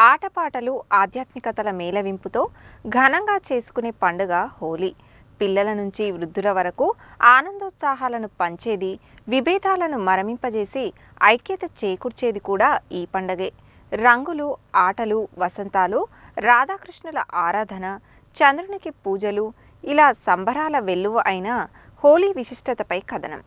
ఆటపాటలు ఆధ్యాత్మికతల మేళవింపుతో ఘనంగా చేసుకునే పండుగ హోలీ. పిల్లల నుంచి వృద్ధుల వరకు ఆనందోత్సాహాలను పంచేది విభేదాలను మరమింపజేసి ఐక్యత చేకూర్చేది కూడా ఈ పండగే. రంగులు ఆటలు వసంతాలు రాధాకృష్ణుల ఆరాధన చంద్రునికి పూజలు ఇలా సంబరాల వెల్లువ అయిన హోలీ విశిష్టతపై కథనం.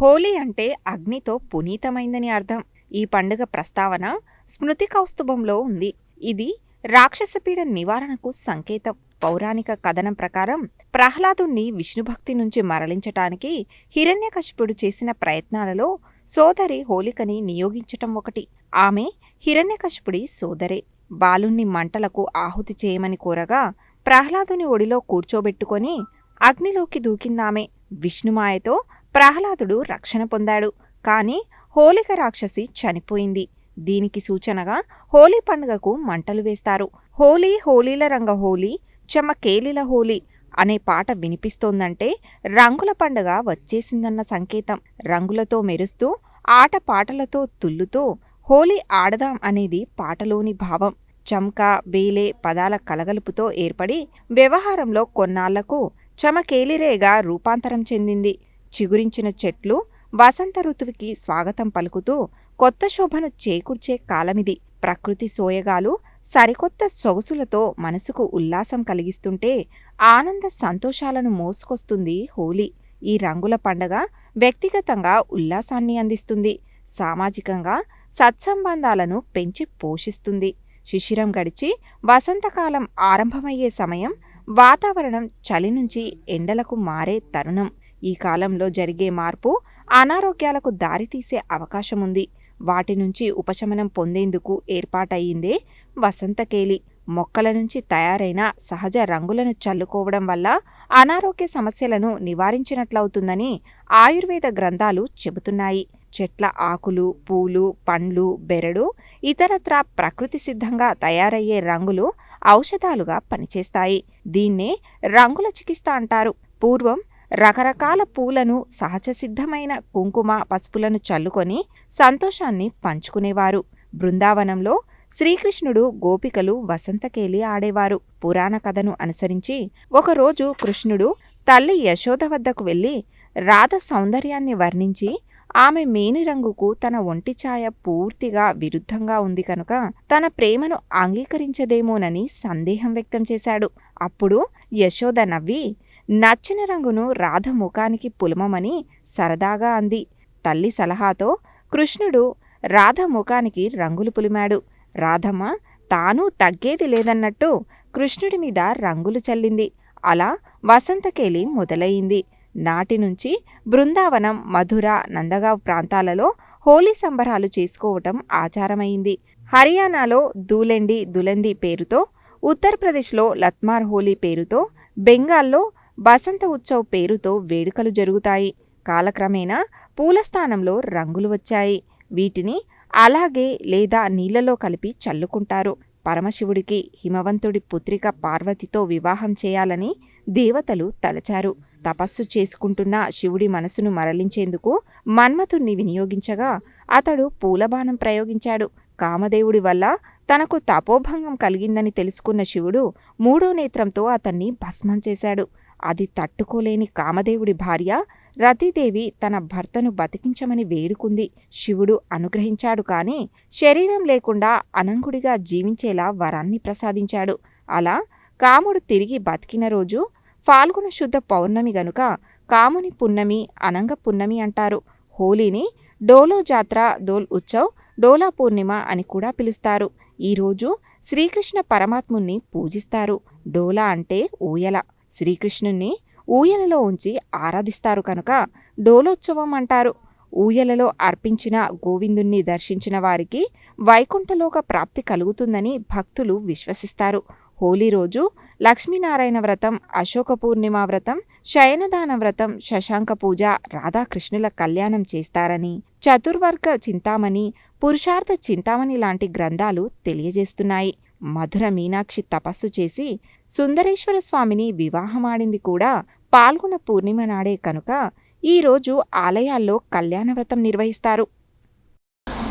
హోలీ అంటే అగ్నితో పునీతమైందని అర్థం. ఈ పండుగ ప్రస్తావన స్మృతి కౌస్తుభంలో ఉంది. ఇది రాక్షసపీడ నివారణకు సంకేతం. పౌరాణిక కథనం ప్రకారం ప్రహ్లాదుణ్ణి విష్ణుభక్తి నుంచి మరలించటానికి హిరణ్యకశిపుడు చేసిన ప్రయత్నాలలో సోదరి హోలికని నియోగించటం ఒకటి. ఆమె హిరణ్యకశిపుడి సోదరే. బాలుణ్ణి మంటలకు ఆహుతి చేయమని కోరగా ప్రహ్లాదుని ఒడిలో కూర్చోబెట్టుకొని అగ్నిలోకి దూకిందామె. విష్ణుమాయతో ప్రహ్లాదుడు రక్షణ పొందాడు. కాని హోలిక రాక్షసి చనిపోయింది. దీనికి సూచనగా హోలీ పండుగకు మంటలు వేస్తారు. హోలీ హోలీల రంగ హోలీ చెమకేలిల హోలీ అనే పాట వినిపిస్తోందంటే రంగుల పండుగ వచ్చేసిందన్న సంకేతం. రంగులతో మెరుస్తూ ఆట పాటలతో తుల్లుతూ హోలీ ఆడదాం అనేది పాటలోని భావం. చమ్క బేలే పదాల కలగలుపుతో ఏర్పడి వ్యవహారంలో కొన్నాళ్ళకు చమకేలిరేగా రూపాంతరం చెందింది. చిగురించిన చెట్లు వసంత ఋతువుకి స్వాగతం పలుకుతూ కొత్త శోభను చేకూర్చే కాలమిది. ప్రకృతి సోయగాలు సరికొత్త సొగసులతో మనసుకు ఉల్లాసం కలిగిస్తుంటే ఆనంద సంతోషాలను మోసుకొస్తుంది హోలీ. ఈ రంగుల పండగ వ్యక్తిగతంగా ఉల్లాసాన్ని అందిస్తుంది. సామాజికంగా సత్సంబంధాలను పెంచి పోషిస్తుంది. శిశిరం గడిచి వసంతకాలం ఆరంభమయ్యే సమయం వాతావరణం చలి నుంచి ఎండలకు మారే తరుణం. ఈ కాలంలో జరిగే మార్పు అనారోగ్యాలకు దారితీసే అవకాశముంది. వాటి నుంచి ఉపశమనం పొందేందుకు ఏర్పాటయ్యిందే వసంతకేలి. మొక్కల నుంచి తయారైన సహజ రంగులను చల్లుకోవడం వల్ల అనారోగ్య సమస్యలను నివారించినట్లవుతుందని ఆయుర్వేద గ్రంథాలు చెబుతున్నాయి. చెట్ల ఆకులు పూలు పండ్లు బెరడు ఇతరత్రా ప్రకృతి సిద్ధంగా తయారయ్యే రంగులు ఔషధాలుగా పనిచేస్తాయి. దీన్నే రంగుల చికిత్స అంటారు. పూర్వం రకరకాల పూలను సహజసిద్ధమైన కుంకుమ పసుపులను చల్లుకొని సంతోషాన్ని పంచుకునేవారు. బృందావనంలో శ్రీకృష్ణుడు గోపికలు వసంతకేలి ఆడేవారు. పురాణ కథను అనుసరించి ఒకరోజు కృష్ణుడు తల్లి యశోద వద్దకు వెళ్ళి రాధ సౌందర్యాన్ని వర్ణించి ఆమె మేనిరంగుకు తన ఒంటి ఛాయ పూర్తిగా విరుద్ధంగా ఉంది కనుక తన ప్రేమను అంగీకరించదేమోనని సందేహం వ్యక్తం చేశాడు. అప్పుడు యశోద నవ్వి నచ్చిన రంగును రాధ ముఖానికి పులమమని సరదాగా అంది. తల్లి సలహాతో కృష్ణుడు రాధ ముఖానికి రంగులు పులిమాడు. రాధమ్మ తాను తగ్గేది లేదన్నట్టు కృష్ణుడి మీద రంగులు చల్లింది. అలా వసంతకేలి మొదలయింది నాటి నుంచి బృందావనం మధుర నందగావ్ ప్రాంతాలలో హోలీ సంబరాలు చేసుకోవటం ఆచారమైంది. హర్యానాలో దూలెండి దులెంది పేరుతో ఉత్తరప్రదేశ్లో లత్మార్ హోలీ పేరుతో బెంగాల్లో బసంత ఉత్సవ్ పేరుతో వేడుకలు జరుగుతాయి. కాలక్రమేణా పూల స్థానంలో రంగులు వచ్చాయి. వీటిని అలాగే లేదా నీళ్ళలో కలిపి చల్లుకుంటారు. పరమశివుడికి హిమవంతుడి పుత్రిక పార్వతితో వివాహం చేయాలని దేవతలు తలచారు. తపస్సు చేసుకుంటున్న శివుడి మనసును మరలించేందుకు మన్మథుణ్ణి వినియోగించగా అతడు పూలబాణం ప్రయోగించాడు. కామదేవుడి వల్ల తనకు తపోభంగం కలిగిందని తెలుసుకున్న శివుడు మూడో నేత్రంతో అతన్ని భస్మం చేశాడు. అది తట్టుకోలేని కామదేవుడి భార్య రతీదేవి తన భర్తను బతికించమని వేడుకుంది. శివుడు అనుగ్రహించాడు కాని శరీరం లేకుండా అనంగుడిగా జీవించేలా వరాన్ని ప్రసాదించాడు. అలా కాముడు తిరిగి బతికిన రోజు ఫాల్గుణ శుద్ధ పౌర్ణమి గనుక కాముని పున్నమి అనంగ పున్నమి అంటారు. హోలీని డోలో జాత్ర దోల్ ఉత్సవ్ డోలా పూర్ణిమ అని కూడా పిలుస్తారు. ఈరోజు శ్రీకృష్ణ పరమాత్ముణ్ణి పూజిస్తారు. డోలా అంటే ఊయల. శ్రీకృష్ణుణ్ణి ఊయలలో ఉంచి ఆరాధిస్తారు కనుక డోలోత్సవం అంటారు. ఊయలలో అర్పించిన గోవిందుణ్ణి దర్శించిన వారికి వైకుంఠలోక ప్రాప్తి కలుగుతుందని భక్తులు విశ్వసిస్తారు. హోలీ రోజు లక్ష్మీనారాయణ వ్రతం అశోక పూర్ణిమ వ్రతం శయనదాన వ్రతం శశాంక పూజ రాధాకృష్ణుల కళ్యాణం చేస్తారని చతుర్వర్గ చింతామణి పురుషార్థ చింతామణి లాంటి గ్రంథాలు తెలియజేస్తున్నాయి. మధుర మీనాక్షి తపస్సు చేసి సుందరేశ్వర స్వామిని వివాహమాడింది కూడా పాల్గొన పూర్ణిమ నాడే కనుక ఈరోజు ఆలయాల్లో కళ్యాణ వ్రతం నిర్వహిస్తారు.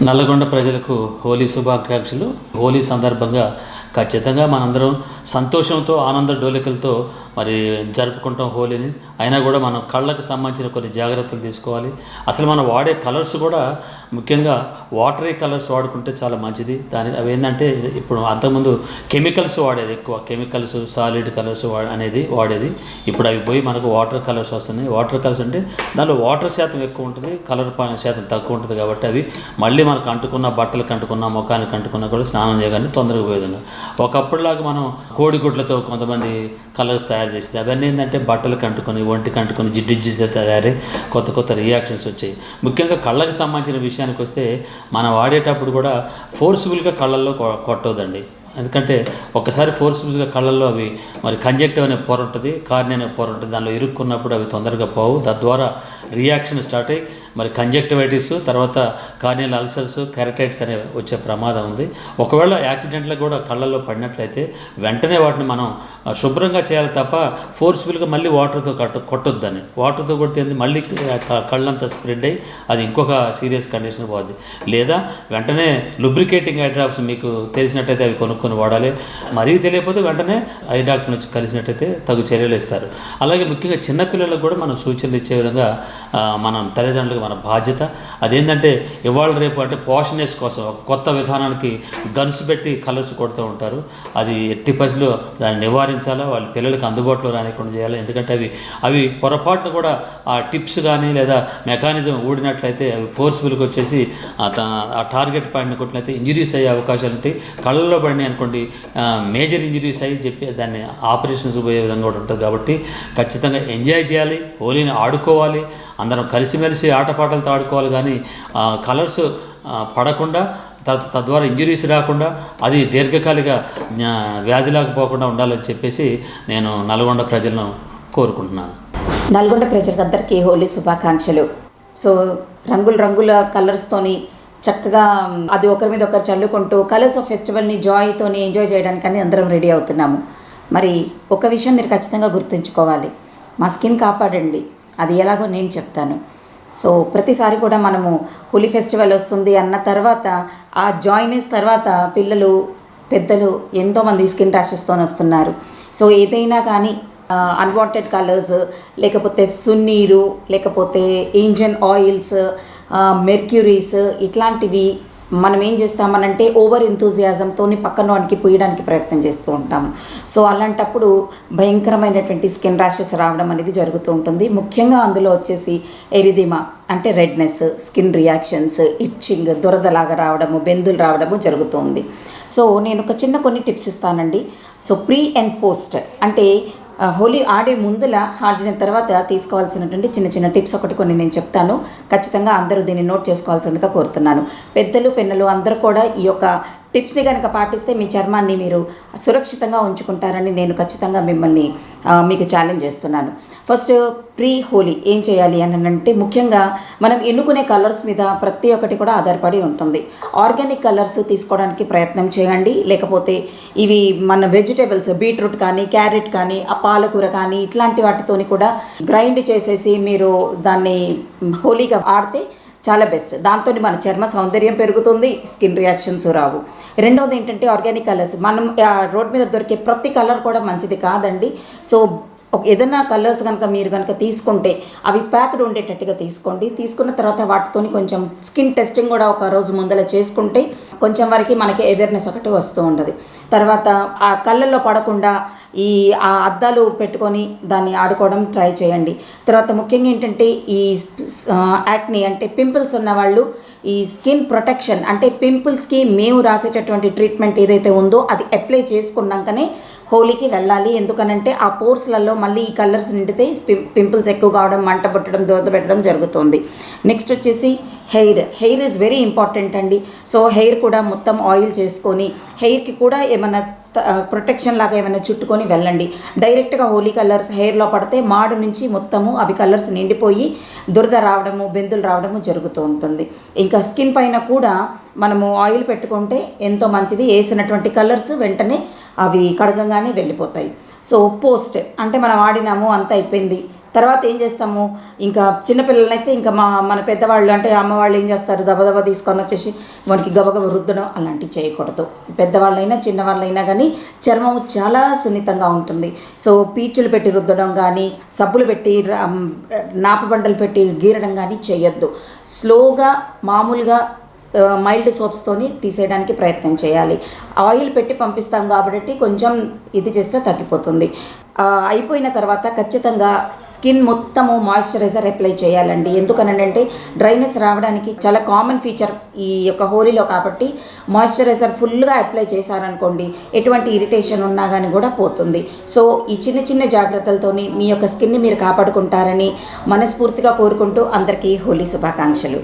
నల్లగొండ ప్రజలకు హోలీ శుభాకాంక్షలు. హోలీ సందర్భంగా ఖచ్చితంగా మనందరం సంతోషంతో ఆనంద డోలికలతో మరి జరుపుకుంటాం హోలీని. అయినా కూడా మనం కళ్ళకు సంబంధించిన కొన్ని జాగ్రత్తలు తీసుకోవాలి. అసలు మనం వాడే కలర్స్ కూడా ముఖ్యంగా వాటరీ కలర్స్ వాడుకుంటే చాలా మంచిది. దాని అవి ఏంటంటే ఇప్పుడు అంతకుముందు కెమికల్స్ వాడేది ఎక్కువ. కెమికల్స్ సాలిడ్ కలర్స్ అనేది వాడేది. ఇప్పుడు అవి పోయి మనకు వాటర్ కలర్స్ వస్తున్నాయి. వాటర్ కలర్స్ అంటే దానిలో వాటర్ శాతం ఎక్కువ ఉంటుంది. కలర్ శాతం తక్కువ ఉంటుంది కాబట్టి అవి మళ్ళీ మనకు అంటుకున్న బట్టలకు అంటుకున్న ముఖానికి అంటుకున్న కూడా స్నానం చేయగానే తొందరగా పోయే ఒకప్పుడులాగా మనం కోడిగుడ్లతో కొంతమంది కలర్స్ తయారు చేసేది. అవన్నీ ఏంటంటే బట్టలకు అంటుకొని ఒంటికి అంటుకొని జిడ్డు జిడ్డు తయారై కొత్త కొత్త రియాక్షన్స్ వచ్చాయి. ముఖ్యంగా కళ్ళకు సంబంధించిన విషయానికి వస్తే మనం వాడేటప్పుడు కూడా ఫోర్స్ఫుల్గా కళ్ళల్లో కొ- కొట్టవద్దండి ఎందుకంటే ఒకసారి ఫోర్స్ఫుల్గా కళ్ళల్లో అవి మరి కంజెక్టివ్ అనే పొర ఉంటుంది కార్ని అనే పొర ఉంటుంది దానిలో ఇరుక్కున్నప్పుడు అవి తొందరగా పోవు. తద్వారా రియాక్షన్ స్టార్ట్ అయ్యి మరి కంజెక్టివైటిస్ తర్వాత కార్నియల్ అల్సర్స్ కెరటైట్స్ అనే వచ్చే ప్రమాదం ఉంది. ఒకవేళ యాక్సిడెంట్లో కూడా కళ్ళల్లో పడినట్లయితే వెంటనే వాటిని మనం శుభ్రంగా చేయాలి తప్ప ఫోర్స్ఫుల్గా మళ్ళీ వాటర్తో కట్ట కొట్టొద్దని. వాటర్తో కొడితే మళ్ళీ కళ్ళంతా స్ప్రెడ్ అయ్యి అది ఇంకొక సీరియస్ కండిషన్ పోద్ది. లేదా వెంటనే లుబ్రికేటింగ్ ఐ డ్రాప్స్ మీకు తెలిసినట్టయితే అవి కనుక్కొని వాడాలి. మరీ తెలియకపోతే వెంటనే ఐ డాక్టర్ నుంచి కలిసినట్టయితే తగు చర్యలు ఇస్తారు. అలాగే ముఖ్యంగా చిన్నపిల్లలకు కూడా మనం సూచనలు ఇచ్చే విధంగా మనం తల్లిదండ్రులకు మన బాధ్యత. అదేంటంటే ఇవాళ రేపు అంటే పోషనెస్ కోసం ఒక కొత్త విధానానికి గన్స్ పెట్టి కలర్స్ కొడుతూ ఉంటారు. అది ఎట్టి పరిస్థితుల్లో దాన్ని నివారించాలా? వాళ్ళ పిల్లలకు అందుబాటులో రానికుండా చేయాలి? ఎందుకంటే అవి అవి పొరపాటున కూడా ఆ టిప్స్ కానీ లేదా మెకానిజం ఊడినట్లయితే అవి ఫోర్స్ఫుల్గా వచ్చేసి ఆ టార్గెట్ పాయింట్ కొట్టినైతే ఇంజరీస్ అయ్యే అవకాశాలు ఉంటాయి కళ్ళల్లో పడినాయి అనుకోండి మేజర్ ఇంజరీస్ అయ్యి చెప్పి దాన్ని ఆపరేషన్స్ పోయే విధంగా కూడా ఉంటుంది కాబట్టి ఖచ్చితంగా ఎంజాయ్ చేయాలి హోలీని ఆడుకోవాలి అందరం కలిసిమెలిసి ఆటపాటలతో ఆడుకోవాలి కానీ కలర్స్ పడకుండా తర్వాత తద్వారా ఇంజరీస్ రాకుండా అది దీర్ఘకాలిక జ్ఞా- వ్యాధిలాగా పోకుండా ఉండాలని చెప్పేసి నేను నల్గొండ ప్రజలను కోరుకుంటున్నాను. నల్గొండ ప్రజలందరికీ హోలీ శుభాకాంక్షలు. సో రంగుల రంగుల కలర్స్తోని చక్కగా అది ఒకరి మీద ఒకరు చల్లుకుంటూ కలర్స్ ఆఫ్ ఫెస్టివల్ని జాయ్తోని ఎంజాయ్ చేయడానికని అందరం రెడీ అవుతున్నాము. మరి ఒక విషయం మీరు ఖచ్చితంగా గుర్తుంచుకోవాలి. మా స్కిన్ కాపాడండి. అది ఎలాగో నేను చెప్తాను. సో ప్రతిసారి కూడా మనము హోలీ ఫెస్టివల్ వస్తుంది అన్న తర్వాత ఆ జాయినెస్ తర్వాత పిల్లలు పెద్దలు ఎంతోమంది స్కిన్ ర్యాషెస్తో వస్తున్నారు సో ఏదైనా కానీ అన్వాంటెడ్ కలర్స్ లేకపోతే సున్నీరు లేకపోతే ఇంజన్ ఆయిల్స్ మెర్క్యూరీస్ ఇట్లాంటివి మనం ఏం చేస్తామనంటే ఓవర్ ఎంతూజియాజంతో పక్కన వానికి పోయడానికి ప్రయత్నం చేస్తూ ఉంటాము సో అలాంటప్పుడు భయంకరమైనటువంటి స్కిన్ ర్యాషెస్ రావడం అనేది జరుగుతూ ఉంటుంది. ముఖ్యంగా అందులో వచ్చేసి ఎరిదిమా అంటే రెడ్నెస్ స్కిన్ రియాక్షన్స్ ఇచ్చింగ్ దురదలాగా రావడము బెందులు రావడము జరుగుతుంది సో నేను ఒక చిన్న కొన్ని టిప్స్ ఇస్తానండి. సో ప్రీ అండ్ పోస్ట్ అంటే హోలీ ఆడే ముందుల ఆడిన తర్వాత తీసుకోవాల్సినటువంటి చిన్న చిన్న టిప్స్ ఒకటి కొన్ని నేను చెప్తాను. ఖచ్చితంగా అందరూ దీన్ని నోట్ చేసుకోవాల్సిందిగా కోరుతున్నాను. పెద్దలు పిన్నలు అందరూ కూడా ఈ యొక్క టిప్స్ని కనుక పాటిస్తే మీ చర్మాన్ని మీరు సురక్షితంగా ఉంచుకుంటారని నేను ఖచ్చితంగా మిమ్మల్ని మీకు ఛాలెంజ్ చేస్తున్నాను. ఫస్ట్ ప్రీ హోలీ ఏం చేయాలి అని అంటే ముఖ్యంగా మనం ఎన్నుకునే కలర్స్ మీద ప్రతి ఒక్కటి కూడా ఆధారపడి ఉంటుంది. ఆర్గానిక్ కలర్స్ తీసుకోవడానికి ప్రయత్నం చేయండి. లేకపోతే ఇవి మన వెజిటేబుల్స్ బీట్రూట్ కానీ క్యారెట్ కానీ ఆ పాలకూర కానీ ఇట్లాంటి వాటితోని కూడా గ్రైండ్ చేసేసి మీరు దాన్ని హోలీగా ఆడితే చాలా బెస్ట్ దాంతో మన చర్మ సౌందర్యం పెరుగుతుంది స్కిన్ రియాక్షన్స్ రావు. రెండవది ఏంటంటే ఆర్గానిక్ కలర్స్ మనం ఆ రోడ్ మీద దొరికే ప్రతి కలర్ కూడా మంచిది కాదండి. సో ఏదైనా కలర్స్ కనుక మీరు కనుక తీసుకుంటే అవి ప్యాక్డ్ ఉండేటట్టుగా తీసుకోండి. తీసుకున్న తర్వాత వాటితోని కొంచెం స్కిన్ టెస్టింగ్ కూడా ఒక రోజు ముందర చేసుకుంటే కొంచెం వరకు మనకి అవేర్నెస్ ఒకటి వస్తూ ఉంటుంది. తర్వాత ఆ కళ్ళల్లో పడకుండా ఈ ఆ అద్దాలు పెట్టుకొని దాన్ని ఆడుకోవడం ట్రై చేయండి. తర్వాత ముఖ్యంగా ఏంటంటే ఈ యాక్ని అంటే పింపుల్స్ ఉన్న వాళ్ళు ఈ స్కిన్ ప్రొటెక్షన్ అంటే పింపుల్స్కి మేము రాసేటటువంటి ట్రీట్మెంట్ ఏదైతే ఉందో అది అప్లై చేసుకున్నాకనే హోలీకి వెళ్ళాలి. ఎందుకనంటే ఆ పోర్స్లలో మళ్ళీ ఈ కలర్స్ నిండితే పింపుల్స్ ఎక్కువ కావడం మంట పుట్టడం దోత పెట్టడం జరుగుతుంది. నెక్స్ట్ వచ్చేసి hair. Hair is very important అండి. సో హెయిర్ కూడా మొత్తం ఆయిల్ చేసుకొని హెయిర్కి కూడా ఏమైనా ప్రొటెక్షన్ లాగా ఏమైనా చుట్టుకొని వెళ్ళండి. డైరెక్ట్గా హోలీ కలర్స్ హెయిర్లో పడితే మాడు నుంచి మొత్తము అవి కలర్స్ నిండిపోయి దురద రావడము బెందులు రావడము జరుగుతూ ఉంటుంది. ఇంకా స్కిన్ పైన కూడా మనము ఆయిల్ పెట్టుకుంటే ఎంతో మంచిది. వేసినటువంటి కలర్స్ వెంటనే అవి కడగంగానే వెళ్ళిపోతాయి. సో పోస్ట్ అంటే మనం ఆడినాము అంత అయిపోయింది. తర్వాత ఏం చేస్తాము? ఇంకా చిన్నపిల్లలనైతే ఇంకా మా మన పెద్దవాళ్ళు అంటే అమ్మవాళ్ళు ఏం చేస్తారు? దబదబ తీసుకొని వచ్చేసి వానికి గబగబ రుద్దడం అలాంటివి చేయకూడదు. పెద్దవాళ్ళైనా చిన్నవాళ్ళైనా కానీ చర్మం చాలా సున్నితంగా ఉంటుంది. సో పీచులు పెట్టి రుద్దడం కానీ సబ్బులు పెట్టి నాపబండలు పెట్టి గీరడం కానీ చేయొద్దు. స్లోగా మామూలుగా మైల్డ్ సోప్స్తోని తీసేయడానికి ప్రయత్నం చేయాలి. ఆయిల్ పెట్టి పంపిస్తాం కాబట్టి కొంచెం ఇది చేస్తే తగ్గిపోతుంది. అయిపోయిన తర్వాత ఖచ్చితంగా స్కిన్ మొత్తము మాయిశ్చరైజర్ అప్లై చేయాలండి. ఎందుకనంటే డ్రైనెస్ రావడానికి చాలా కామన్ ఫీచర్ ఈ యొక్క హోలీలో కాబట్టి మాయిశ్చరైజర్ ఫుల్గా అప్లై చేశారనుకోండి ఎటువంటి ఇరిటేషన్ ఉన్నా కానీ కూడా పోతుంది. సో ఈ చిన్న చిన్న జాగ్రత్తలతోని మీ యొక్క స్కిన్ని మీరు కాపాడుకుంటారని మనస్ఫూర్తిగా కోరుకుంటూ అందరికీ హోలీ శుభాకాంక్షలు.